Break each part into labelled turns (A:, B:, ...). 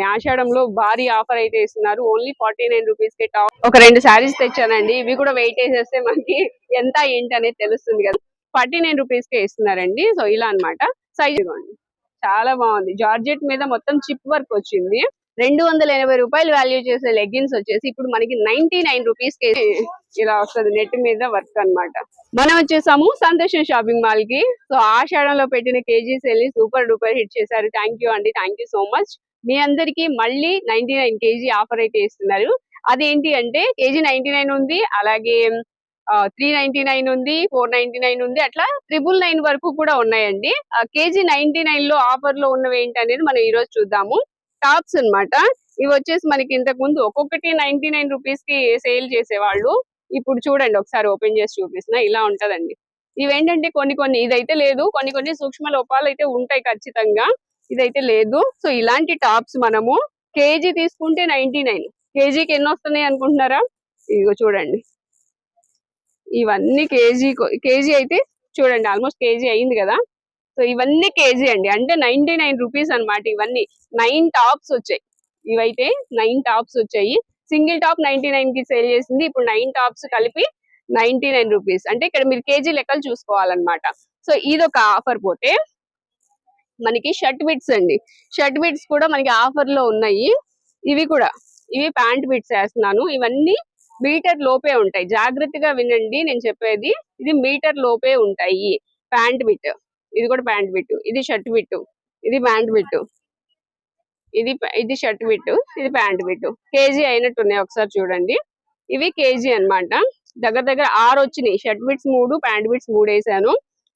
A: ఆషాఢంలో భారీ ఆఫర్ అయితే ఇస్తున్నారు ఓన్లీ ఫార్టీ నైన్ రూపీస్కి టాప్. ఒక రెండు శారీస్ తెచ్చానండి. ఇవి కూడా వెయిట్ వేసేస్తే మనకి ఎంత ఏంటి అనేది తెలుస్తుంది కదా. ఫార్టీ నైన్ రూపీస్ కే ఇస్తున్నారండి సో ఇలా అన్నమాట. సైజ్ ఇవ్వండి చాలా బాగుంది. జార్జెట్ మీద మొత్తం చిప్ వర్క్ వచ్చింది. రెండు వందల ఎనభై రూపాయలు వాల్యూ చేసే లెగ్గిన్స్ వచ్చేసి ఇప్పుడు మనకి నైన్టీ నైన్ రూపీస్కి ఇలా వస్తుంది. నెట్ మీద వర్క్ అన్నమాట. మనం వచ్చేసాము సంతోషం షాపింగ్ మాల్కి సో ఆషాఢంలో పెట్టిన కేజీ వెళ్ళి సూపర్ డూపర్ హిట్ చేశారు. థ్యాంక్ యూ అండి. థ్యాంక్ యూ సో మచ్ మీ అందరికి మళ్ళీ నైన్టీ నైన్ కేజీ ఆఫర్ అయితే ఇస్తున్నారు. అదేంటి అంటే కేజీ నైన్టీ నైన్ ఉంది అలాగే త్రీ నైన్టీ నైన్ ఉంది ఫోర్ నైన్టీ నైన్ ఉంది అట్లా త్రిబుల్ నైన్ వరకు కూడా ఉన్నాయండి. కేజీ నైన్టీ నైన్లో ఆఫర్లో ఉన్నవి ఏంటి అనేది మనం ఈ రోజు చూద్దాము. టాప్స్ అన్నమాట. ఇవి వచ్చేసి మనకి ఇంతకు ముందు ఒక్కొక్కటి నైన్టీ నైన్ రూపీస్కి సేల్ చేసేవాళ్ళు. ఇప్పుడు చూడండి ఒకసారి ఓపెన్ చేసి చూపిస్తున్నా ఇలా ఉంటదండి. ఇవేంటంటే కొన్ని కొన్ని ఇదైతే లేదు కొన్ని కొన్ని సూక్ష్మ లోపాలు అయితే ఉంటాయి ఖచ్చితంగా. ఇదైతే లేదు. సో ఇలాంటి టాప్స్ మనము కేజీ తీసుకుంటే నైన్టీ నైన్. కేజీకి ఎన్ని వస్తున్నాయి అనుకుంటున్నారా? ఇదిగో చూడండి. ఇవన్నీ కేజీ కేజీ అయితే చూడండి ఆల్మోస్ట్ కేజీ అయింది కదా. సో ఇవన్నీ కేజీ అండి. అంటే నైన్టీ నైన్ రూపీస్ అనమాట ఇవన్నీ. నైన్ టాప్స్ వచ్చాయి. ఇవైతే నైన్ టాప్స్ వచ్చాయి. సింగిల్ టాప్ నైన్టీ నైన్కి సేల్ చేసింది. ఇప్పుడు నైన్ టాప్స్ కలిపి నైన్టీ నైన్ రూపీస్. అంటే ఇక్కడ మీరు కేజీ లెక్కలు చూసుకోవాలన్నమాట. సో ఇది ఒక ఆఫర్ పోతే మనకి షర్ట్ బిట్స్ అండి. షర్ట్ బిట్స్ కూడా మనకి ఆఫర్లో ఉన్నాయి. ఇవి కూడా ఇవి ప్యాంట్ బిట్స్ వేస్తున్నాను. ఇవన్నీ మీటర్ లోపే ఉంటాయి. జాగ్రత్తగా వినండి నేను చెప్పేది. ఇది మీటర్ లోపే ఉంటాయి. ప్యాంట్ బిట్ ఇది కూడా ప్యాంట్ బిట్ ఇది షర్ట్ బిట్ ఇది ప్యాంట్ బిట్ ఇది ఇది షర్ట్ బిట్ ఇది ప్యాంట్ బిట్ కేజీ అయినట్టు ఉన్నాయి. ఒకసారి చూడండి. ఇవి కేజీ అన్నమాట. దగ్గర దగ్గర ఆరు వచ్చినాయి. షర్ట్ బిట్స్ మూడు ప్యాంట్ బిట్స్ మూడు వేసాను.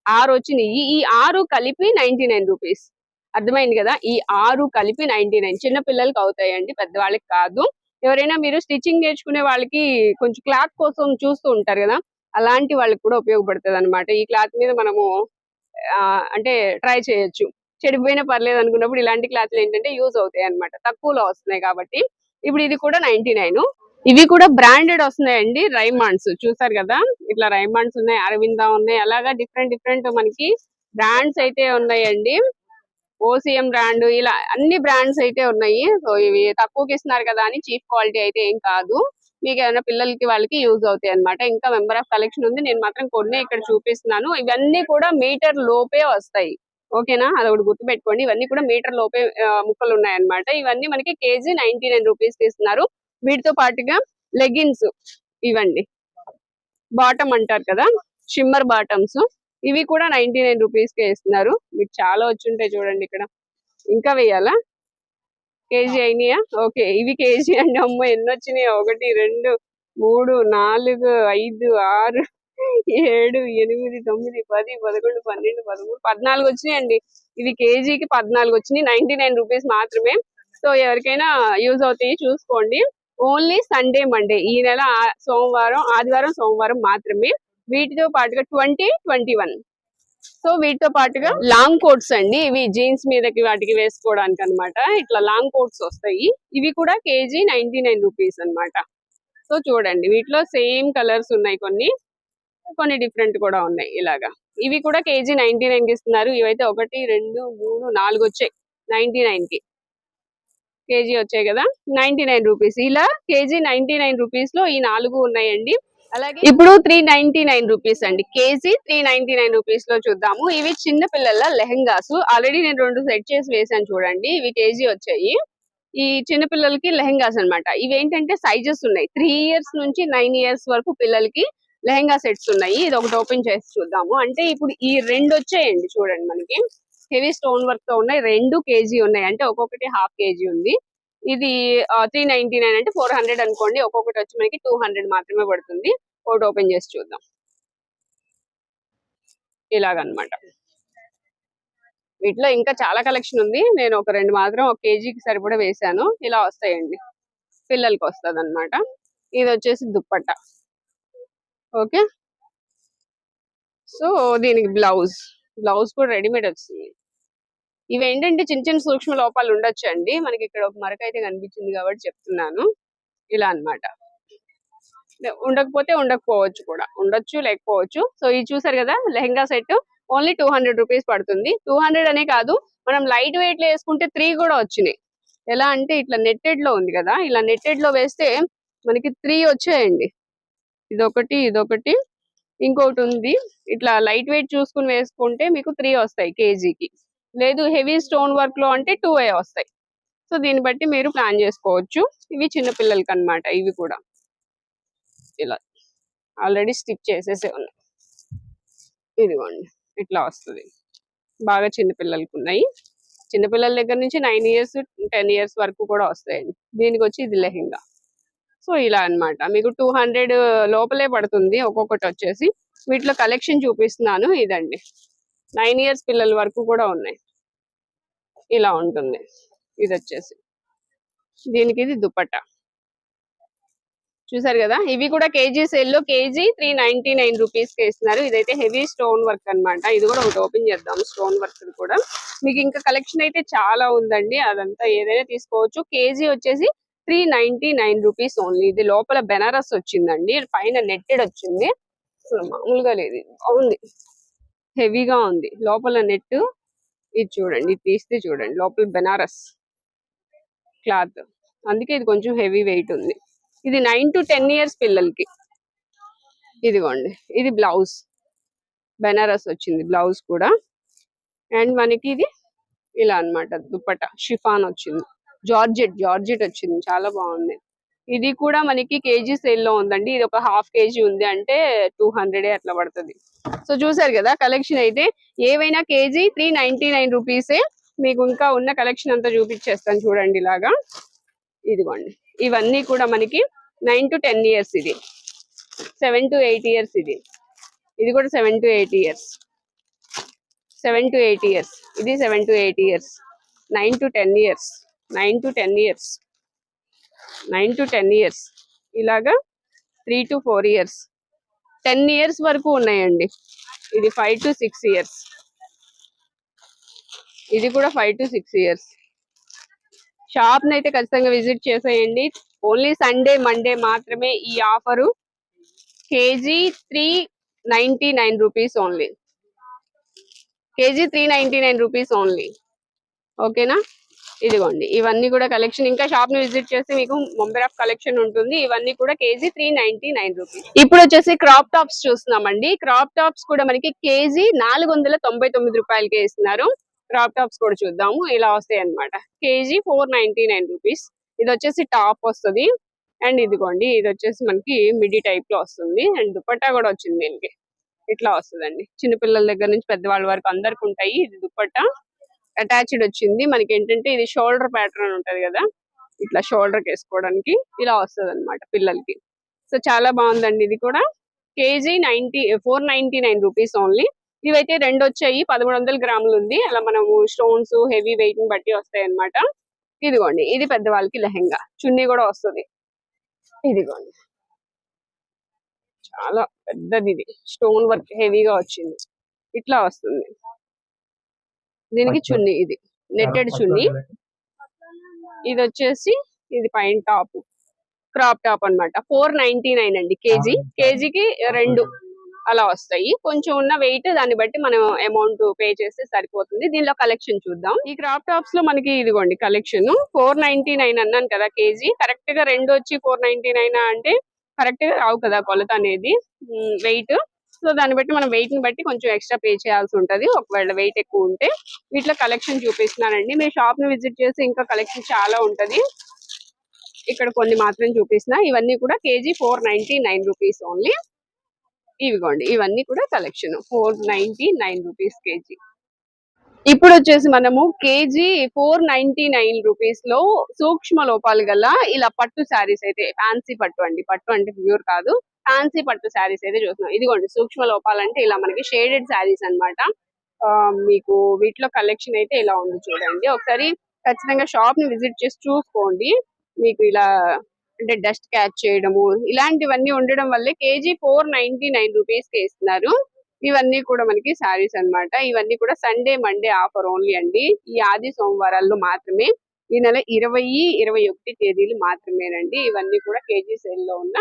A: ఆరు వచ్చినాయి. ఈ- ఆరు కలిపి నైన్టీ నైన్ రూపీస్. అర్థమైంది కదా? ఈ ఆరు కలిపి నైన్టీ నైన్ చిన్న పిల్లలకి అవుతాయండి పెద్దవాళ్ళకి కాదు. ఎవరైనా మీరు స్టిచ్చింగ్ నేర్చుకునే వాళ్ళకి కొంచెం క్లాత్ కోసం చూస్తూ ఉంటారు కదా? అలాంటి వాళ్ళకి కూడా ఉపయోగపడుతుంది అనమాట ఈ క్లాత్ మీద మనము ఆ, అంటే ట్రై చేయొచ్చు. చెడిపోయినా పర్లేదు అనుకున్నప్పుడు ఇలాంటి క్లాత్లు ఏంటంటే యూజ్ అవుతాయి అనమాట తక్కువలో వస్తున్నాయి కాబట్టి. ఇప్పుడు ఇది కూడా నైన్టీ నైన్. ఇవి కూడా బ్రాండెడ్ వస్తున్నాయండి రైమాండ్స్ చూసారు కదా? ఇట్లా రైమాండ్స్ ఉన్నాయి అరవింద ఉన్నాయి. అలాగా డిఫరెంట్ డిఫరెంట్ మనకి బ్రాండ్స్ అయితే ఉన్నాయండి. ఓసిఎం బ్రాండ్ ఇలా అన్ని బ్రాండ్స్ అయితే ఉన్నాయి. సో ఇవి తక్కువకి ఇస్తున్నారు కదా అని చీప్ క్వాలిటీ అయితే ఏం కాదు. మీకు ఏమైనా పిల్లలకి వాళ్ళకి యూజ్ అవుతాయి అనమాట ఇంకా మెంబర్ ఆఫ్ కలెక్షన్ ఉంది. నేను మాత్రం కొన్ని ఇక్కడ చూపిస్తున్నాను. ఇవన్నీ కూడా మీటర్ లోపే వస్తాయి. ఓకేనా? అది ఒకటి గుర్తుపెట్టుకోండి. ఇవన్నీ కూడా మీటర్ లోపే ముక్కలు ఉన్నాయి అన్నమాట ఇవన్నీ మనకి కేజీ నైన్టీ నైన్ రూపీస్ తీస్తున్నారు వీటితో పాటుగా లెగిన్స్ ఇవ్వండి. బాటమ్ అంటారు కదా షిమ్మర్ బాటమ్స్. ఇవి కూడా నైన్టీ నైన్ రూపీస్కే ఇస్తున్నారు. మీకు చాలా వచ్చుంటాయి చూడండి ఇక్కడ. ఇంకా వేయాలా? కేజీ అయినాయా? ఓకే ఇవి కేజీ అండి. అమ్మ ఎన్ని వచ్చినాయి? ఒకటి రెండు మూడు నాలుగు ఐదు ఆరు ఏడు ఎనిమిది తొమ్మిది పది పదకొండు పన్నెండు పదమూడు పద్నాలుగు వచ్చినాయండి. ఇవి కేజీకి పద్నాలుగు వచ్చినాయి. నైన్టీ నైన్ రూపీస్ మాత్రమే. సో ఎవరికైనా యూజ్ అవుతాయి చూసుకోండి. Only Sunday Monday. ఈ నెల సోమవారం ఆదివారం సోమవారం మాత్రమే. వీటితో పాటుగా ట్వంటీ ట్వంటీ వన్. సో వీటితో పాటుగా లాంగ్ కోట్స్ అండి. ఇవి జీన్స్ మీదకి వాటికి వేసుకోవడానికి అన్నమాట ఇట్లా లాంగ్ కోట్స్ వస్తాయి. ఇవి కూడా కేజీ నైన్టీ నైన్ రూపీస్ అన్నమాట. సో చూడండి. వీటిలో సేమ్ కలర్స్ ఉన్నాయి కొన్ని. కొన్ని డిఫరెంట్ కూడా ఉన్నాయి ఇలాగా. ఇవి కూడా కేజీ నైన్టీ నైన్కి ఇస్తున్నారు. ఇవైతే ఒకటి రెండు మూడు నాలుగు వచ్చాయి. నైన్టీ నైన్కి కేజీ వచ్చాయి కదా నైన్టీ నైన్ రూపీస్. ఇలా కేజీ నైన్టీ నైన్ రూపీస్లో ఈ నాలుగు ఉన్నాయండి. అలాగే ఇప్పుడు త్రీ నైన్టీ నైన్ రూపీస్ అండి. కేజీ త్రీ నైన్టీ నైన్ రూపీస్లో చూద్దాము. ఇవి చిన్న పిల్లల లెహంగాస్. ఆల్రెడీ నేను రెండు సెట్ చేసి వేసాను చూడండి. ఇవి కేజీ వచ్చాయి. ఈ చిన్న పిల్లలకి లెహంగాస్ అన్నమాట. ఇవి ఏంటంటే సైజెస్ ఉన్నాయి. త్రీ ఇయర్స్ నుంచి నైన్ ఇయర్స్ వరకు పిల్లలకి లెహంగా సెట్స్ ఉన్నాయి. ఇది ఒకటి ఓపెన్ చేసి చూద్దాము. అంటే ఇప్పుడు ఈ రెండు వచ్చాయండి చూడండి మనకి. హెవీ స్టోన్ వర్క్తో ఉన్నాయి. రెండు కేజీ ఉన్నాయి. అంటే ఒక్కొక్కటి హాఫ్ కేజీ ఉంది. ఇది త్రీ నైన్టీ నైన్ అంటే ఫోర్ హండ్రెడ్ అనుకోండి. ఒక్కొక్కటి వచ్చి మనకి టూ హండ్రెడ్ మాత్రమే పడుతుంది. ఒకటి ఓపెన్ చేసి చూద్దాం. ఇలాగనమాట. వీటిలో ఇంకా చాలా కలెక్షన్ ఉంది. నేను ఒక రెండు మాత్రం ఒక కేజీకి సరిపడా వేసాను ఇలా వస్తాయండి. పిల్లలకి వస్తుంది అనమాట ఇది వచ్చేసి దుప్పట్ట. ఓకే? సో దీనికి బ్లౌజ్. బ్లౌజ్ కూడా రెడీమేడ్ వచ్చింది ఇవి ఏంటంటే చిన్న చిన్న సూక్ష్మ లోపాలు ఉండొచ్చు అండి మనకి ఇక్కడ ఒక మరక అయితే కనిపించింది కాబట్టి చెప్తున్నాను. ఇలా అన్నమాట. ఉండకపోతే ఉండకపోవచ్చు కూడా. ఉండొచ్చు లేకపోవచ్చు. సో ఇది చూసారు కదా lehenga set. Only two hundred rupees పడుతుంది. టూ హండ్రెడ్ అనే కాదు మనం లైట్ వెయిట్లో వేసుకుంటే త్రీ కూడా వచ్చినాయి. ఎలా అంటే ఇట్లా నెట్టెడ్లో ఉంది కదా ఇలా నెట్టెడ్లో వేస్తే మనకి త్రీ వచ్చాయండి. ఇదొకటి ఇదొకటి. ఇంకోటి ఉంది. ఇట్లా లైట్ వెయిట్ చూసుకుని వేసుకుంటే మీకు త్రీ వస్తాయి కేజీకి. లేదు హెవీ స్టోన్ వర్క్లో అంటే టూ ఏ వస్తాయి. సో దీన్ని బట్టి మీరు ప్లాన్ చేసుకోవచ్చు. ఇవి చిన్న పిల్లలకి అన్నమాట ఇవి కూడా. ఇలా. ఆల్రెడీ స్టిచ్ చేసేసే ఉన్నాయి. ఇదిగోండి ఇట్లా వస్తుంది. బాగా చిన్నపిల్లలకి ఉన్నాయి చిన్నపిల్లల దగ్గర నుంచి నైన్ ఇయర్స్ టెన్ ఇయర్స్ వరకు కూడా వస్తాయండి. దీనికి వచ్చి ఇది లెహెంగా. సో ఇలా అన్నమాట. మీకు టూ హండ్రెడ్ లోపలే పడుతుంది. ఒక్కొక్కటి వచ్చేసి వీటిలో కలెక్షన్ చూపిస్తున్నాను. ఇదండి. నైన్ ఇయర్స్ పిల్లల వరకు కూడా ఉన్నాయి. ఇలా ఉంటుంది. ఇది వచ్చేసి. దీనికి ఇది దుపట్టా. చూసారు కదా? ఇవి కూడా కేజీ సెల్లో కేజీ త్రీ నైన్టీ నైన్ రూపీస్కి ఇస్తున్నారు. ఇదైతే హెవీ స్టోన్ వర్క్ అన్నమాట. ఇది కూడా ఒకటి ఓపెన్ చేద్దాం. స్టోన్ వర్క్ కూడా. మీకు ఇంకా కలెక్షన్ అయితే చాలా ఉందండి. అదంతా ఏదైనా తీసుకోవచ్చు. కేజీ వచ్చేసి three ninety nine rupees only ఇది లోపల బెనారస్ వచ్చిందండి. పైన నెట్టెడ్ వచ్చింది. అసలు మామూలుగా లేదు. బాగుంది. హెవీగా ఉంది. లోపల నెట్ ఇది చూడండి. తీస్తే చూడండి. లోపల బెనారస్ క్లాత్. అందుకే ఇది కొంచెం హెవీ వెయిట్ ఉంది. ఇది నైన్ టు టెన్ ఇయర్స్ పిల్లలకి. ఇదిగోండి. ఇది బ్లౌజ్. బెనారస్ వచ్చింది బ్లౌజ్ కూడా. అండ్ మనకి ఇది ఇలా అన్నమాట. దుప్పట. షిఫాన్ వచ్చింది. జార్జెట్ జార్జెట్ వచ్చింది. చాలా బాగుంది. ఇది కూడా మనకి కేజీ సేల్లో ఉందండి. ఇది ఒక హాఫ్ కేజీ ఉంది అంటే టూ హండ్రెడ్ అట్లా పడుతుంది. సో చూసారు కదా కలెక్షన్ అయితే. ఏవైనా కేజీ త్రీ నైన్టీ నైన్ రూపీసే మీకు ఇంకా ఉన్న కలెక్షన్ అంతా చూపించేస్తాను చూడండి ఇలాగా. ఇదిగోండి. ఇవన్నీ కూడా మనకి నైన్ టు టెన్ ఇయర్స్ ఇది. సెవెన్ టు ఎయిట్ ఇయర్స్ ఇది. ఇది కూడా seven to eight years. Seven to eight years. ఇది seven to eight years. Nine to ten years. Nine to ten years. Nine to ten years. ఇలాగా three to four years. Ten years వరకు ఉన్నాయండి. ఇది five to six years. ఇది కూడా five to six years. షాప్ని అయితే ఖచ్చితంగా విజిట్ చేసేయండి. ఓన్లీ సండే మండే మాత్రమే ఈ offer. KG three ninety nine rupees only. KG three ninety nine rupees only. ఓకేనా? ఇదిగోండి ఇవన్నీ కూడా కలెక్షన్ ఇంకా షాప్ని విజిట్ చేస్తే మీకు మొంబర్ ఆఫ్ కలెక్షన్ ఉంటుంది. ఇవన్నీ కూడా KG three ninety nine rupees ఇప్పుడు వచ్చేసి క్రాప్ టాప్స్ చూస్తున్నామండి. క్రాప్ టాప్స్ కూడా మనకి కేజీ నాలుగు వందల తొంభై తొమ్మిది రూపాయలకే ఇస్తున్నారు. క్రాప్ టాప్స్ కూడా చూద్దాము. ఇలా వస్తాయి అనమాట KG four ninety nine rupees ఇది వచ్చేసి టాప్ వస్తుంది. అండ్ ఇదిగోండి ఇది వచ్చేసి మనకి మిడి టైప్లో వస్తుంది. అండ్ దుపట్టా కూడా వచ్చింది దీనికి. ఇట్లా వస్తుందండి. చిన్నపిల్లల దగ్గర నుంచి పెద్దవాళ్ళ వరకు అందరికి ఉంటాయి. ఇది దుపట్టా. అటాచ్డ్ వచ్చింది. మనకి ఏంటంటే ఇది షోల్డర్ ప్యాటర్న్ ఉంటది కదా? ఇట్లా షోల్డర్కి వేసుకోవడానికి ఇలా వస్తుంది అనమాట పిల్లలకి. సో చాలా బాగుందండి ఇది కూడా. KG ninety four ninety nine rupees only. ఇవైతే రెండు వచ్చాయి. పదమూడు వందల గ్రాములు ఉంది. అలా మనము స్టోన్స్ హెవీ వెయిట్ని బట్టి వస్తాయి అన్నమాట ఇదిగోండి. ఇది పెద్దవాళ్ళకి లెహెంగా. చున్నీ కూడా వస్తుంది. ఇదిగోండి. చాలా పెద్దది ఇది. స్టోన్ వర్క్ హెవీగా వచ్చింది. ఇట్లా వస్తుంది. దీనికి చున్నీ ఇది. నెట్టెడ్ చున్నీ. ఇది వచ్చేసి ఇది పైన టాప్. క్రాప్ టాప్ అన్నమాట. ఫోర్ నైన్టీ నైన్ అండి. కేజీ. కేజీకి రెండు అలా వస్తాయి. కొంచెం ఉన్న వెయిట్ దాన్ని బట్టి మనం అమౌంట్ పే చేస్తే సరిపోతుంది. దీనిలో కలెక్షన్ చూద్దాం. ఈ క్రాప్ టాప్స్లో మనకి ఇదిగోండి కలెక్షన్ ఫోర్ నైన్టీ నైన్ అన్నాను కదా కేజీ. కరెక్ట్గా రెండు వచ్చి ఫోర్ నైన్టీ నైన్ అంటే కరెక్ట్గా రావు కదా కొలత అనేది. వెయిట్ సో దాన్ని బట్టి మనం వెయిట్ని బట్టి కొంచెం ఎక్స్ట్రా పే చేయాల్సి ఉంటుంది. ఒకవేళ వెయిట్ ఎక్కువ ఉంటే వీటిలో కలెక్షన్ చూపిస్తున్నానండి. మీ షాప్ని విజిట్ చేసి ఇంకా కలెక్షన్ చాలా ఉంటది. ఇక్కడ కొన్ని మాత్రం చూపిస్తున్నా. ఇవన్నీ కూడా KG four ninety nine rupees only ఇవిగోండి ఇవన్నీ కూడా collection four ninety nine rupees KG. ఇప్పుడు వచ్చేసి మనము కేజీ ఫోర్ నైన్టీ నైన్ రూపీస్లో సూక్ష్మ లోపాలు గల ఇలా పట్టు శారీస్ అయితే ఫ్యాన్సీ పట్టు అండి. పట్టు అంటే ప్యూర్ కాదు. ఫ్యాన్సీ పట్టు శారీస్ అయితే చూస్తున్నాం. ఇదిగోండి సూక్ష్మ లోపాలంటే ఇలా మనకి షేడెడ్ శారీస్ అన్నమాట. ఆ, మీకు వీటిలో కలెక్షన్ అయితే ఇలా ఉంది చూడండి. ఒకసారి ఖచ్చితంగా షాప్ని విజిట్ చేసి చూసుకోండి. మీకు ఇలా అంటే డస్ట్ క్యాచ్ చేయడము ఇలాంటివన్నీ ఉండడం వల్లే కేజీ ఫోర్ నైన్టీ నైన్ రూపీస్కి ఇస్తున్నారు. ఇవన్నీ కూడా మనకి శారీస్ అన్నమాట. ఇవన్నీ కూడా సండే మండే ఆఫర్ ఓన్లీ అండి. ఈ ఆది సోమవారాల్లో మాత్రమే. ఈ నెల ఇరవై ఇరవై ఒకటి తేదీలు మాత్రమేనండి. ఇవన్నీ కూడా కేజీ సేల్లో ఉన్న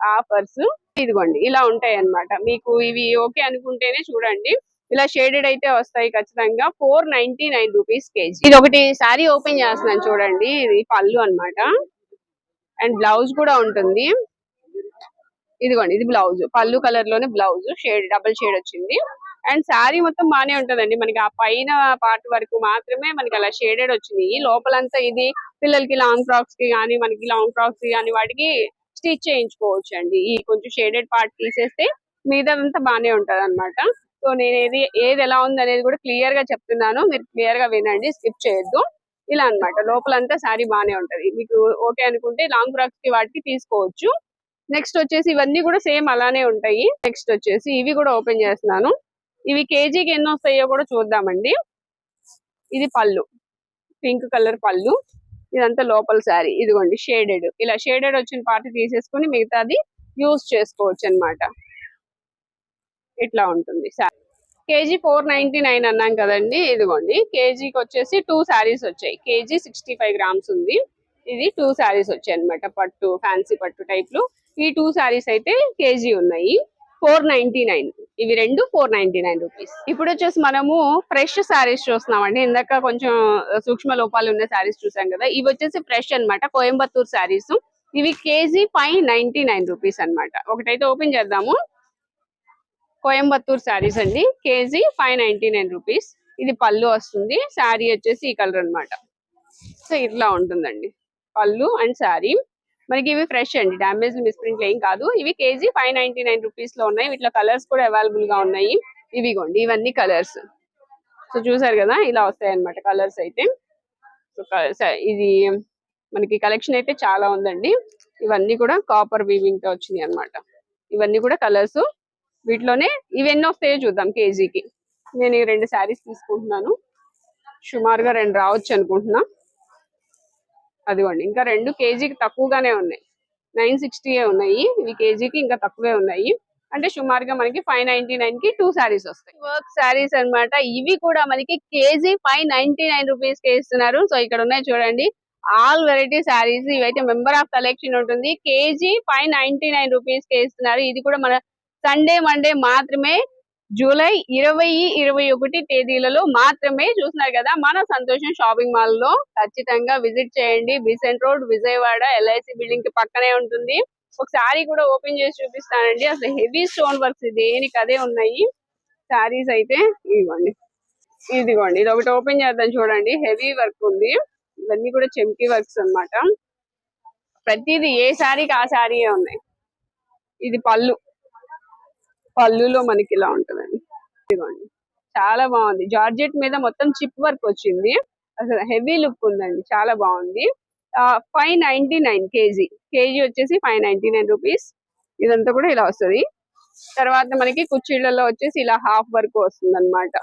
A: ఆఫర్స్ ఇదిగోండి ఇలా ఉంటాయి అన్నమాట మీకు ఇవి ఓకే అనుకుంటేనే చూడండి. ఇలా షేడెడ్ అయితే వస్తాయి ఖచ్చితంగా. Four ninety nine rupees KG. ఇది ఒకటి శారీ ఓపెన్ చేస్తున్నాను చూడండి. ఇది పళ్ళు అన్నమాట. అండ్ బ్లౌజ్ కూడా ఉంటుంది. ఇదిగోండి ఇది బ్లౌజ్. పళ్ళు కలర్లోనే బ్లౌజ్. షేడ్ డబుల్ షేడ్ వచ్చింది. అండ్ శారీ మొత్తం బానే ఉంటదండి. మనకి ఆ పైన పార్ట్ వరకు మాత్రమే మనకి అలా షేడెడ్ వచ్చింది లోపలంతా ఇది పిల్లలకి లాంగ్ ఫ్రాక్స్కి కానీ మనకి లాంగ్ ఫ్రాక్స్కి కానీ వాటికి స్టిచ్ చేయించుకోవచ్చు అండి ఈ కొంచెం షేడెడ్ పార్ట్ తీసేస్తే మిగతాదంతా బాగానే ఉంటుంది అనమాట సో నేను ఏది ఏది ఎలా ఉంది అనేది కూడా క్లియర్గా చెప్తున్నాను. మీరు క్లియర్గా వినండి స్కిప్ చేయొద్దు. ఇలా అన్నమాట. లోపలంతా శారీ బానే ఉంటది. మీకు ఓకే అనుకుంటే లాంగ్ ఫ్రాక్స్కి వాటికి తీసుకోవచ్చు. నెక్స్ట్ వచ్చేసి ఇవన్నీ కూడా సేమ్ అలానే ఉంటాయి. నెక్స్ట్ వచ్చేసి ఇవి కూడా ఓపెన్ చేస్తున్నాను. ఇవి కేజీకి ఎన్ని వస్తాయో కూడా చూద్దామండి. ఇది పళ్ళు. పింక్ కలర్ పళ్ళు. ఇదంతా లోపల శారీ. ఇదిగోండి షేడెడ్. ఇలా షేడెడ్ వచ్చిన పార్ట్ తీసేసుకుని మిగతాది యూస్ చేసుకోవచ్చు అన్నమాట ఇట్లా ఉంటుంది sari. KG four ninety nine అన్నాం కదండి ఇదిగోండి. కేజీకి వచ్చేసి టూ శారీస్ వచ్చాయి. కేజీ సిక్స్టీ ఫైవ్ గ్రామ్స్ ఉంది. ఇది టూ శారీస్ వచ్చాయి అనమాట పట్టు ఫ్యాన్సీ పట్టు టైప్లో ఈ టూ శారీస్ అయితే కేజీ ఉన్నాయి. Four ninety nine. ఇవి రెండు ఫోర్ నైన్టీ నైన్ రూపీస్. ఇప్పుడు వచ్చేసి మనము ఫ్రెష్ శారీస్ చూస్తున్నామండి. ఇందాక కొంచెం సూక్ష్మ లోపాలు ఉన్న శారీస్ చూసాం కదా. ఇవి వచ్చేసి ఫ్రెష్ అన్నమాట. కోయంబత్తూర్ శారీస్. ఇవి KG five ninety nine rupees అనమాట ఒకటైతే ఓపెన్ చేద్దాము. కోయంబత్తూర్ శారీస్ అండి. KG five ninety nine rupees. ఇది పళ్ళు వస్తుంది. శారీ వచ్చేసి ఈ కలర్ అన్నమాట. సో ఇట్లా ఉంటుందండి. పళ్ళు అండ్ శారీ. మనకి ఇవి ఫ్రెష్ అండి. డామేజ్ మిస్ప్రింట్ ఏం కాదు. ఇవి కేజీ ఫైవ్ నైన్టీ నైన్ రూపీస్లో ఉన్నాయి. వీటిలో కలర్స్ కూడా అవైలబుల్గా ఉన్నాయి. ఇవిగోండి. ఇవన్నీ కలర్స్ సో చూసారు కదా? ఇలా వస్తాయి అన్నమాట కలర్స్ అయితే సో ఇది మనకి కలెక్షన్ అయితే చాలా ఉందండి. ఇవన్నీ కూడా కాపర్ వీవింగ్తో వచ్చినాయి అన్నమాట. ఇవన్నీ కూడా కలర్స్ వీటిలోనే ఇవన్నీ వస్తాయో చూద్దాం కేజీకి. నేను ఈ రెండు శారీస్ తీసుకుంటున్నాను. సుమారుగా రెండు రావచ్చు అనుకుంటున్నా. అదిగోండి ఇంకా రెండు కేజీకి తక్కువగానే ఉన్నాయి. నైన్ సిక్స్టీ ఉన్నాయి. ఇవి కేజీకి ఇంకా తక్కువే ఉన్నాయి. అంటే సుమారుగా మనకి ఫైవ్ నైన్టీ నైన్కి టూ శారీస్ వస్తాయి. వర్క్ శారీస్ అన్నమాట. ఇవి కూడా మనకి కేజీ ఫైవ్ నైన్టీ నైన్ రూపీస్కి ఇస్తున్నారు. సో ఇక్కడ ఉన్నాయి చూడండి. ఆల్ వెరైటీ శారీస్ ఇవైతే మెంబర్ ఆఫ్ కలెక్షన్ ఉంటుంది. కేజీ ఫైవ్ నైన్టీ నైన్ రూపీస్కి ఇస్తున్నారు. ఇది కూడా మన సండే మండే మాత్రమే జూలై ఇరవై ఇరవై ఒకటి తేదీలలో మాత్రమే చూస్తున్నారు కదా మన సంతోషం షాపింగ్ మాల్లో ఖచ్చితంగా విజిట్ చేయండి. బిసెంట్ రోడ్ విజయవాడ ఎల్ఐసి బిల్డింగ్కి పక్కనే ఉంటుంది. ఒకసారి కూడా ఓపెన్ చేసి చూపిస్తానండి. అసలు హెవీ స్టోన్ వర్క్స్ దేనికి అదే ఉన్నాయి. శారీస్ అయితే ఇదిగోండి. ఇదిగోండి ఇది ఒకటి ఓపెన్ చేద్దాం చూడండి. హెవీ వర్క్ ఉంది. ఇవన్నీ కూడా చెంకీ వర్క్స్ అన్నమాట. ప్రతిది ఏ శారీకి ఆ శారీయే ఉన్నాయి. ఇది పళ్ళు. పళ్ళులో మనకి ఇలా ఉంటుందండి. ఇదిగోండి. చాలా బాగుంది. జార్జెట్ మీద మొత్తం చిప్ వర్క్ వచ్చింది. అసలు హెవీ లుక్ ఉందండి. చాలా బాగుంది. Five ninety nine KG. KG వచ్చేసి ఫైవ్ నైన్టీ నైన్ రూపీస్. ఇదంతా కూడా ఇలా వస్తుంది. తర్వాత మనకి కుర్చీలలో వచ్చేసి ఇలా హాఫ్ వర్క్ వస్తుంది అనమాట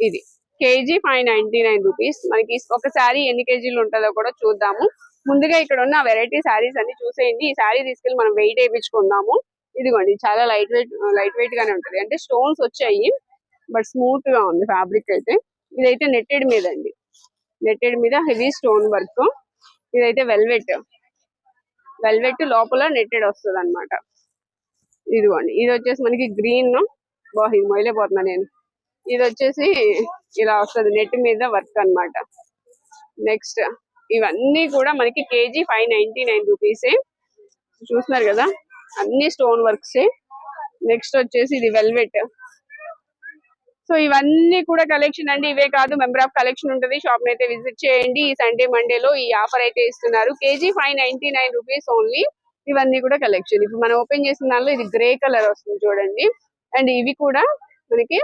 A: ఇది. KG five ninety nine rupees. మనకి ఒక శారీ ఎన్ని కేజీలు ఉంటుందో కూడా చూద్దాము. ముందుగా ఇక్కడ ఉన్న వెరైటీ శారీస్ అన్ని చూసేయండి. ఈ శారీ తీసుకెళ్ళి మనం వెయిట్ వేయించుకుందాము ఇదిగోండి చాలా లైట్ వెయిట్ లైట్ వెయిట్ గానే ఉంటది. అంటే స్టోన్స్ వచ్చాయి బట్ స్మూత్గా ఉంది ఫ్యాబ్రిక్ అయితే. ఇదైతే నెట్టెడ్ మీద అండి. నెట్టెడ్ మీద హెవీ స్టోన్ వర్క్ ఇదైతే వెల్వెట్ వెల్వెట్ లోపల నెట్టెడ్ వస్తుంది అనమాట ఇదిగోండి ఇది వచ్చేసి మనకి గ్రీన్ బా ఇది మొయలేపోతున్నా నేను. ఇది వచ్చేసి ఇలా వస్తుంది నెట్ మీద వర్క్ అన్నమాట. నెక్స్ట్ ఇవన్నీ కూడా మనకి కేజీ ఫైవ్ నైన్టీ నైన్ రూపీసే చూస్తున్నారు కదా? అన్ని స్టోన్ వర్క్స్ నెక్స్ట్ వచ్చేసి ఇది వెల్వెట్ సో ఇవన్నీ కూడా కలెక్షన్ అండి. ఇవే కాదు మెంబర్ ఆఫ్ కలెక్షన్ ఉంటుంది. షాప్ అయితే విజిట్ చేయండి. ఈ సండే మండేలో ఈ ఆఫర్ అయితే ఇస్తున్నారు. KG five ninety nine rupees only ఇవన్నీ కూడా కలెక్షన్ ఇప్పుడు మనం ఓపెన్ చేసిన దానిలో ఇది గ్రే కలర్ వస్తుంది చూడండి. అండ్ ఇవి కూడా మనకి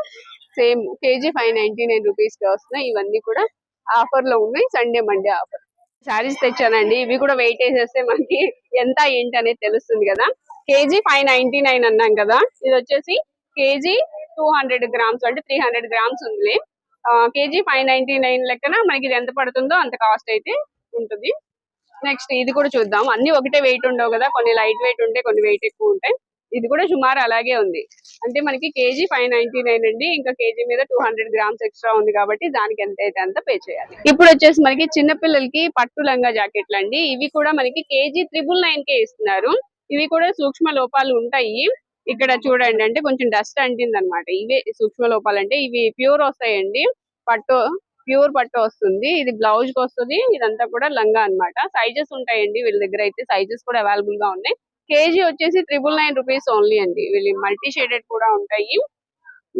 A: same kg five ninety nine రూపీస్కి వస్తున్నాయి. ఇవన్నీ కూడా ఆఫర్లో ఉన్నాయి. సండే మండే ఆఫర్ శారీస్ తెచ్చానండి. ఇవి కూడా వెయిట్ వేసేస్తే మనకి ఎంత ఏంటి అనేది తెలుస్తుంది కదా. కేజీ ఫైవ్ నైన్టీ నైన్ అన్నాం కదా. ఇది వచ్చేసి కేజీ టూ హండ్రెడ్ గ్రామ్స్ అంటే త్రీ హండ్రెడ్ గ్రామ్స్ ఉంది. కేజీ ఫైవ్ నైన్టీ నైన్ లెక్కన మనకి ఇది ఎంత పడుతుందో అంత కాస్ట్ అయితే ఉంటుంది. నెక్స్ట్ ఇది కూడా చూద్దాం. అన్ని ఒకటే వెయిట్ ఉండవు కదా. కొన్ని లైట్ వెయిట్ ఉంటాయి కొన్ని వెయిట్ ఎక్కువ ఉంటాయి. ఇది కూడా సుమారు అలాగే ఉంది. అంటే మనకి కేజీ ఫైవ్ నైన్టీ నైన్ అండి. ఇంకా కేజీ మీద టూ హండ్రెడ్ గ్రామ్స్ ఎక్స్ట్రా ఉంది కాబట్టి దానికి ఎంత అయితే అంత పే చేయాలి. ఇప్పుడు వచ్చేసి మనకి చిన్న పిల్లలకి పట్టు లంగా జాకెట్లు అండి ఇవి కూడా మనకి కేజీ త్రిబుల్ నైన్ కే ఇస్తున్నారు. ఇవి కూడా సూక్ష్మ లోపాలు ఉంటాయి. ఇక్కడ చూడండి అంటే కొంచెం డస్ట్ అంటింది అనమాట ఇవే సూక్ష్మ లోపాలు అంటే ఇవి ప్యూర్ వస్తాయండి. పట్టు ప్యూర్ పట్టు వస్తుంది. ఇది బ్లౌజ్కి వస్తుంది. ఇదంతా కూడా లంగా అన్నమాట. సైజెస్ ఉంటాయండి వీళ్ళ దగ్గర అయితే. సైజెస్ కూడా అవైలబుల్గా ఉన్నాయి. కేజీ వచ్చేసి త్రిబుల్ నైన్ రూపీస్ ఓన్లీ అండి. వీళ్ళు మల్టీ షేడెడ్ కూడా ఉంటాయి.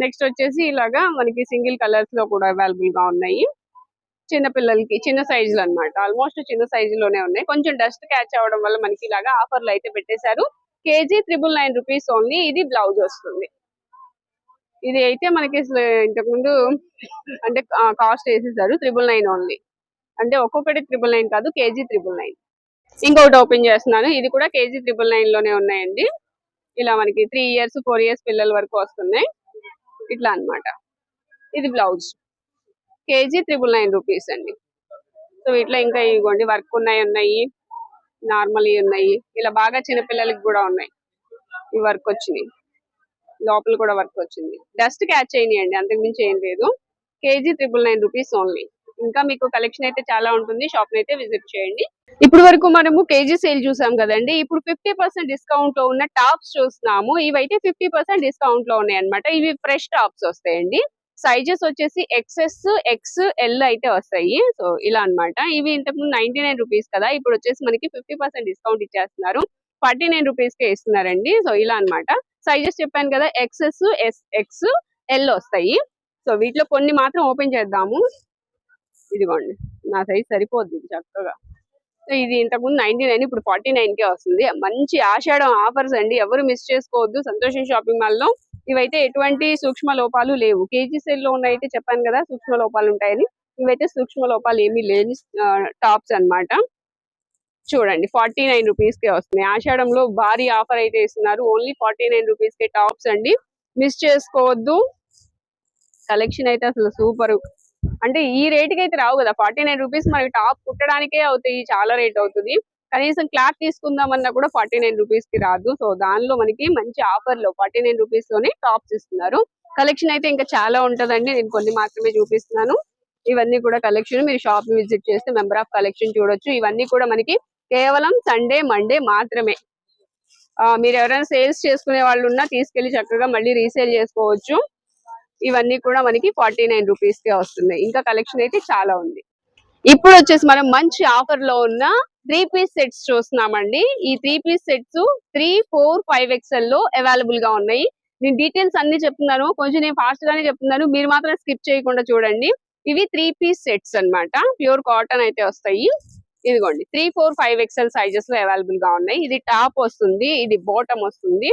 A: నెక్స్ట్ వచ్చేసి ఇలాగా మనకి సింగిల్ కలర్స్లో కూడా అవైలబుల్గా ఉన్నాయి. చిన్న పిల్లలకి చిన్న సైజులు అన్నమాట ఆల్మోస్ట్ చిన్న సైజు లోనే ఉన్నాయి. కొంచెం డస్ట్ క్యాచ్ అవ్వడం వల్ల మనకి ఇలాగా ఆఫర్లు అయితే పెట్టేశారు. KG triple nine rupees only ఇది బ్లౌజ్ వస్తుంది. ఇది అయితే మనకి అసలు ఇంతకు ముందు అంటే కాస్ట్ వేసేసారు త్రిబుల్ నైన్ ఓన్లీ అంటే ఒక్కొక్కటి త్రిబుల్ నైన్ కాదు కేజీ త్రిబుల్ నైన్ ఇంకొకటి ఓపెన్ చేస్తున్నాను. ఇది కూడా కేజీ త్రిబుల్ నైన్లోనే ఉన్నాయండి. ఇలా మనకి త్రీ ఇయర్స్ ఫోర్ ఇయర్స్ పిల్లల వరకు వస్తున్నాయి. ఇట్లా అన్నమాట. ఇది blouse KG triple nine rupees అండి. సో ఇట్లా ఇంకా ఇవ్వండి వర్క్ ఉన్నాయి ఉన్నాయి. నార్మల్ ఉన్నాయి. ఇలా బాగా చిన్న పిల్లలకి కూడా ఉన్నాయి. ఈ వర్క్ వచ్చినాయి. లోపల కూడా వర్క్ వచ్చింది. డస్ట్ క్యాచ్ అయినాయండి. అంతకు మించి ఏం లేదు. KG triple nine rupees only. ఇంకా మీకు కలెక్షన్ అయితే చాలా ఉంటుంది. షాప్ అయితే విజిట్ చేయండి. ఇప్పుడు వరకు మనము కేజీ సేల్ చూసాం కదండి. ఇప్పుడు ఫిఫ్టీ పర్సెంట్ డిస్కౌంట్లో ఉన్న టాప్స్ చూస్తున్నాము. ఇవైతే ఫిఫ్టీ పర్సెంట్ డిస్కౌంట్లో ఉన్నాయి అనమాట ఇవి ఫ్రెష్ టాప్స్ వస్తాయండి. సైజెస్ వచ్చేసి ఎక్స్ఎస్ ఎక్స్ ఎల్ అయితే వస్తాయి. సో ఇలా అన్నమాట. ఇవి ఇంతకుముందు నైన్టీ నైన్ రూపీస్ కదా. ఇప్పుడు వచ్చేసి మనకి ఫిఫ్టీ పర్సెంట్ డిస్కౌంట్ ఇచ్చేస్తున్నారు. ఫార్టీ నైన్ రూపీస్ కే ఇస్తున్నారండి. సో ఇలా అన్నమాట. సైజెస్ చెప్పాను కదా. ఎక్స్ఎస్ ఎస్ ఎక్స్ ఎల్ వస్తాయి. సో వీటిలో కొన్ని మాత్రం ఓపెన్ చేద్దాము. ఇదిగోండి. నా సైజ్ సరిపోద్ది చక్కగా. సో ఇది ఇంతకుముందు నైన్టీ నైన్ ఇప్పుడు ఫార్టీ నైన్ కే వస్తుంది. మంచి ఆషాఢం ఆఫర్స్ అండి. ఎవరు మిస్ చేసుకోవద్దు. సంతోషం షాపింగ్ మాల్లో. ఇవైతే ఎటువంటి సూక్ష్మ లోపాలు లేవు. కేజీ సెల్లో అయితే చెప్పాను కదా సూక్ష్మ లోపాలు ఉంటాయని. ఇవైతే సూక్ష్మ లోపాలు ఏమీ లేని టాప్స్ అన్నమాట. చూడండి ఫార్టీ నైన్ రూపీస్ కే వస్తున్నాయి. ఆషాఢంలో భారీ ఆఫర్ అయితే ఇస్తున్నారు. ఓన్లీ ఫార్టీ నైన్ రూపీస్కే టాప్స్ అండి. మిస్ చేసుకోవద్దు. కలెక్షన్ అయితే అసలు సూపర్. అంటే ఈ రేట్కి అయితే రావు కదా ఫార్టీ నైన్ రూపీస్ మనకి టాప్ కుట్టడానికే అవుతాయి చాలా రేట్ అవుతుంది. కనీసం క్లాత్ తీసుకుందామన్నా కూడా ఫార్టీ నైన్ రూపీస్కి రాదు. సో దానిలో మనకి మంచి ఆఫర్లో ఫార్టీ నైన్ రూపీస్లోనే టాప్స్ ఇస్తున్నారు. కలెక్షన్ అయితే ఇంకా చాలా ఉంటదండి. నేను కొన్ని మాత్రమే చూపిస్తున్నాను. ఇవన్నీ కూడా కలెక్షన్ మీరు షాప్ విజిట్ చేస్తే మెంబర్ ఆఫ్ కలెక్షన్ చూడొచ్చు. ఇవన్నీ కూడా మనకి కేవలం సండే మండే మాత్రమే. ఆ, మీరు ఎవరైనా సేల్స్ చేసుకునే వాళ్ళు ఉన్నా తీసుకెళ్ళి చక్కగా మళ్ళీ రీసేల్ చేసుకోవచ్చు. ఇవన్నీ కూడా మనకి ఫార్టీ నైన్ రూపీస్ కే వస్తున్నాయి. ఇంకా కలెక్షన్ అయితే చాలా ఉంది. ఇప్పుడు వచ్చేసి మనం మంచి ఆఫర్లో ఉన్న త్రీ పీస్ సెట్స్ చూస్తున్నామండి. ఈ three piece sets three four five ఎక్స్ఎల్లో అవైలబుల్గా ఉన్నాయి. నేను డీటెయిల్స్ అన్ని చెప్తున్నాను. కొంచెం నేను ఫాస్ట్ గానే చెప్తున్నాను. మీరు మాత్రం స్కిప్ చేయకుండా చూడండి. ఇవి త్రీ పీస్ సెట్స్ అన్నమాట. ప్యూర్ కాటన్ అయితే వస్తాయి. ఇదిగోండి. త్రీ ఫోర్ ఫైవ్ ఎక్స్ఎల్ సైజెస్లో అవైలబుల్గా ఉన్నాయి. ఇది టాప్ వస్తుంది. ఇది బాటమ్ వస్తుంది.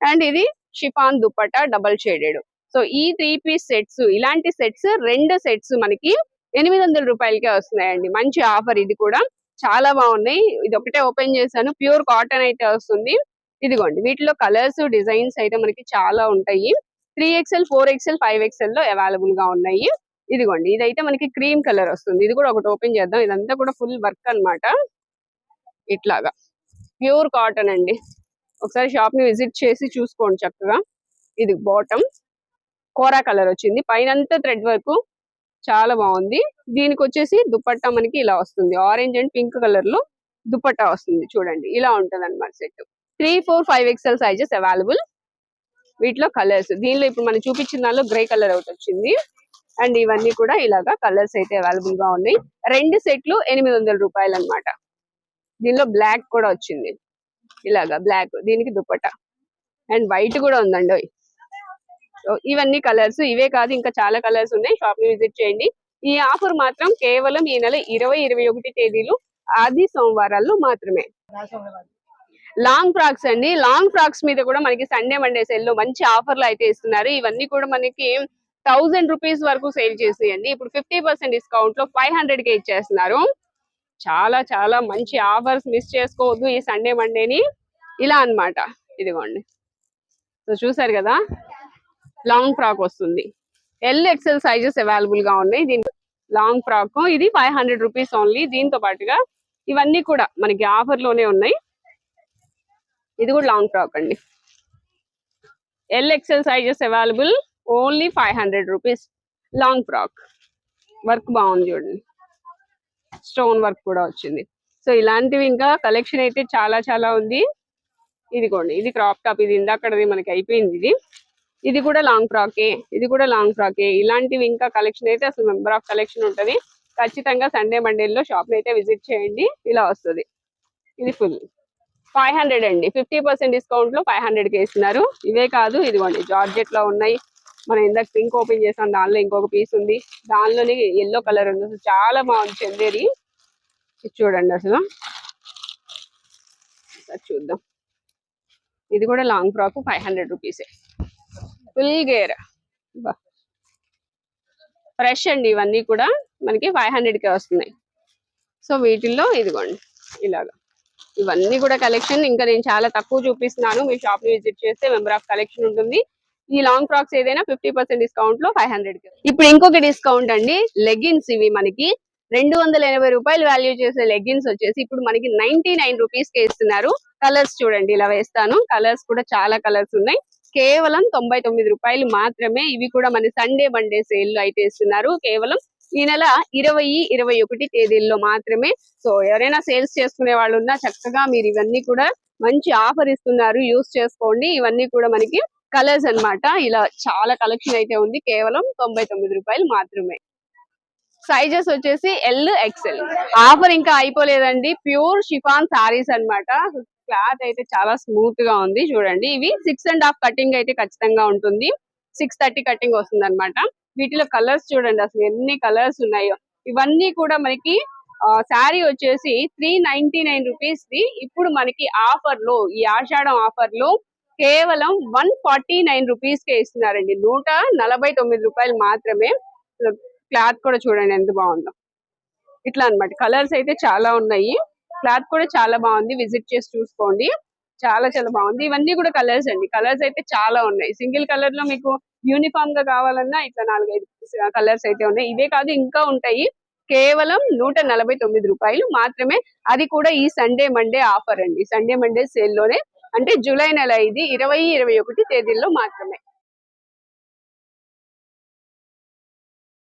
A: అండ్ ఇది chiffon dupatta double shaded. So ఈ త్రీ పీస్ సెట్స్ ఇలాంటి సెట్స్ రెండు సెట్స్ మనకి ఎనిమిది వందల రూపాయలకే వస్తున్నాయండి. మంచి ఆఫర్ ఇది కూడా. చాలా బాగున్నాయి. ఇది ఒకటే ఓపెన్ చేశాను. ప్యూర్ కాటన్ అయితే వస్తుంది. ఇదిగోండి వీటిలో కలర్స్ డిజైన్స్ అయితే మనకి చాలా ఉంటాయి. Three XL four XL five ఎక్స్ఎల్లో అవైలబుల్గా ఉన్నాయి. ఇదిగోండి ఇదైతే మనకి క్రీమ్ కలర్ వస్తుంది. ఇది కూడా ఒకటి ఓపెన్ చేద్దాం. ఇదంతా కూడా ఫుల్ వర్క్ అన్నమాట. ఇట్లాగా. ప్యూర్ కాటన్ అండి. ఒకసారి షాప్ని విజిట్ చేసి చూసుకోండి చక్కగా. ఇది బాటమ్. కోరా కలర్ వచ్చింది. పైన అంతా థ్రెడ్ వర్క్. చాలా బాగుంది. దీనికి వచ్చేసి దుపట్టా మనకి ఇలా వస్తుంది. ఆరెంజ్ అండ్ పింక్ కలర్లో దుపట్టా వస్తుంది. చూడండి. ఇలా ఉంటుంది అనమాట set. Three four five XL sizes available. వీటిలో కలర్స్. దీనిలో ఇప్పుడు మనం చూపించిన దానిలో గ్రే కలర్ ఒకటి వచ్చింది. అండ్ ఇవన్నీ కూడా ఇలాగా కలర్స్ అయితే అవైలబుల్గా ఉన్నాయి. రెండు సెట్లు ఎనిమిది వందల రూపాయలు అనమాట దీనిలో బ్లాక్ కూడా వచ్చింది. ఇలాగా బ్లాక్. దీనికి దుపట్టా. అండ్ వైట్ కూడా ఉందండి. ఓయ్. ఇవన్నీ కలర్స్ ఇవే కాదు ఇంకా చాలా కలర్స్ ఉన్నాయి. షాప్ని విజిట్ చేయండి. ఈ ఆఫర్ మాత్రం కేవలం ఈ నెల ఇరవై ఇరవై ఒకటి తేదీలు ఆది సోమవారాల్లో మాత్రమే. లాంగ్ ఫ్రాక్స్ అండి. లాంగ్ ఫ్రాక్స్ మీద కూడా మనకి సండే మండే సెల్లో మంచి ఆఫర్లు అయితే ఇస్తున్నారు. ఇవన్నీ కూడా మనకి థౌసండ్ రూపీస్ వరకు సేల్ చేసేయండి. ఇప్పుడు ఫిఫ్టీ పర్సెంట్ డిస్కౌంట్లో ఫైవ్ హండ్రెడ్కి ఇచ్చేస్తున్నారు. చాలా చాలా మంచి ఆఫర్స్ మిస్ చేసుకోవద్దు ఈ సండే మండేని ఇలా అన్నమాట. ఇదిగోండి. సో చూసారు కదా? లాంగ్ ఫ్రాక్ వస్తుంది. ఎల్ ఎక్సెల్ సైజెస్ అవైలబుల్గా ఉన్నాయి. దీని లాంగ్ ఫ్రాక్ ఇది ఫైవ్ హండ్రెడ్ రూపీస్ ఓన్లీ దీంతో పాటుగా ఇవన్నీ కూడా మనకి ఆఫర్లోనే ఉన్నాయి. ఇది కూడా లాంగ్ ఫ్రాక్ అండి. L XL sizes available only five hundred rupees long frock work బాగుంది చూడండి. స్టోన్ వర్క్ కూడా వచ్చింది. సో ఇలాంటివి ఇంకా కలెక్షన్ అయితే చాలా చాలా ఉంది. ఇదిగోండి. ఇది క్రాప్ టాప్ ఇది ఇందాకడది మనకి అయిపోయింది ఇది. ఇది కూడా లాంగ్ ఫ్రాకే ఇది కూడా లాంగ్ ఫ్రాకే ఇలాంటివి ఇంకా కలెక్షన్ అయితే అసలు మెంబర్ ఆఫ్ కలెక్షన్ ఉంటది. ఖచ్చితంగా సండే మండేలో షాప్ అయితే విజిట్ చేయండి. ఇలా వస్తుంది. ఇది ఫుల్ ఫైవ్ హండ్రెడ్ అండి. ఫిఫ్టీ పర్సెంట్ డిస్కౌంట్లో ఫైవ్ హండ్రెడ్కి ఇస్తున్నారు. ఇవే కాదు ఇదిగోండి. జార్జెట్లో ఉన్నాయి. మనం ఇందాక పింక్ ఓపెన్ చేసాం దానిలో ఇంకొక పీస్ ఉంది. దానిలోనే ఎల్లో కలర్ ఉంది. అసలు చాలా బాగుంది చెందేది చూడండి అసలు. చూద్దాం. ఇది కూడా లాంగ్ ఫ్రాక్ ఫైవ్ హండ్రెడ్ రూపీసే ఫుల్ గేర్. ఫ్రెష్ అండి ఇవన్నీ కూడా. మనకి ఫైవ్ హండ్రెడ్కే వస్తున్నాయి. సో వీటిల్లో ఇదిగోండి. ఇలాగా. ఇవన్నీ కూడా కలెక్షన్. ఇంకా నేను చాలా తక్కువ చూపిస్తున్నాను. మీ షాప్ని విజిట్ చేస్తే మెంబర్ ఆఫ్ కలెక్షన్ ఉంటుంది. ఈ లాంగ్ ఫ్రాక్స్ ఏదైనా ఫిఫ్టీ పర్సెంట్ డిస్కౌంట్లో ఫైవ్ హండ్రెడ్ ఇప్పుడు ఇంకొక డిస్కౌంట్ అండి. లెగిన్స్ ఇవి మనకి రెండు వందల ఎనభై రూపాయలు వాల్యూ చేసే లెగిన్స్ వచ్చేసి ఇప్పుడు మనకి నైన్టీ నైన్ రూపీస్కి ఇస్తున్నారు. కలర్స్ చూడండి ఇలా వేస్తాను. కలర్స్ కూడా చాలా కలర్స్ ఉన్నాయి. కేవలం తొంభై తొమ్మిది రూపాయలు మాత్రమే ఇవి కూడా మన సండే మండే సేల్ అయితే ఇస్తున్నారు. కేవలం ఈ నెల ఇరవై ఇరవై ఒకటి తేదీల్లో మాత్రమే. సో ఎవరైనా సేల్స్ చేసుకునే వాళ్ళు ఉన్నా చక్కగా మీరు ఇవన్నీ కూడా మంచి ఆఫర్ ఇస్తున్నారు. యూస్ చేసుకోండి. ఇవన్నీ కూడా మనకి కలర్స్ అన్నమాట. ఇలా చాలా కలెక్షన్ అయితే ఉంది. కేవలం తొంభై తొమ్మిది రూపాయలు మాత్రమే. సైజెస్ వచ్చేసి ఎల్ ఎక్సెల్ ఆఫర్ ఇంకా అయిపోలేదండి. ప్యూర్ షిఫాన్ సారీస్ అన్నమాట. క్లాత్ అయితే చాలా స్మూత్గా ఉంది చూడండి. ఇవి సిక్స్ అండ్ హాఫ్ కటింగ్ అయితే ఖచ్చితంగా ఉంటుంది. సిక్స్ థర్టీ కటింగ్ వస్తుంది అనమాట వీటిలో కలర్స్ చూడండి అసలు ఎన్ని కలర్స్ ఉన్నాయో. ఇవన్నీ కూడా మనకి శారీ వచ్చేసి త్రీ నైన్టీ నైన్ రూపీస్ ది. ఇప్పుడు మనకి ఆఫర్లో ఈ ఆషాఢం ఆఫర్లో కేవలం వన్ ఫార్టీ నైన్ రూపీస్ కే ఇస్తున్నారండి. నూట నలభై తొమ్మిది రూపాయలు మాత్రమే. క్లాత్ కూడా చూడండి ఎంత బాగుందో. ఇట్లా అన్నమాట. కలర్స్ అయితే చాలా ఉన్నాయి. క్లాత్ కూడా చాలా బాగుంది. విజిట్ చేసి చూసుకోండి. చాలా చాలా బాగుంది. ఇవన్నీ కూడా కలర్స్ అండి. కలర్స్ అయితే చాలా ఉన్నాయి. సింగిల్ కలర్లో మీకు యూనిఫామ్గా కావాలన్నా ఇట్లా నాలుగైదు కలర్స్ అయితే ఉన్నాయి. ఇవే కాదు ఇంకా ఉంటాయి. కేవలం నూట నలభై తొమ్మిది రూపాయలు మాత్రమే. అది కూడా ఈ సండే మండే ఆఫర్ అండి. సండే మండే సేల్లోనే అంటే జూలై నెల ఇది ఇరవై ఇరవై ఒకటి తేదీల్లో మాత్రమే.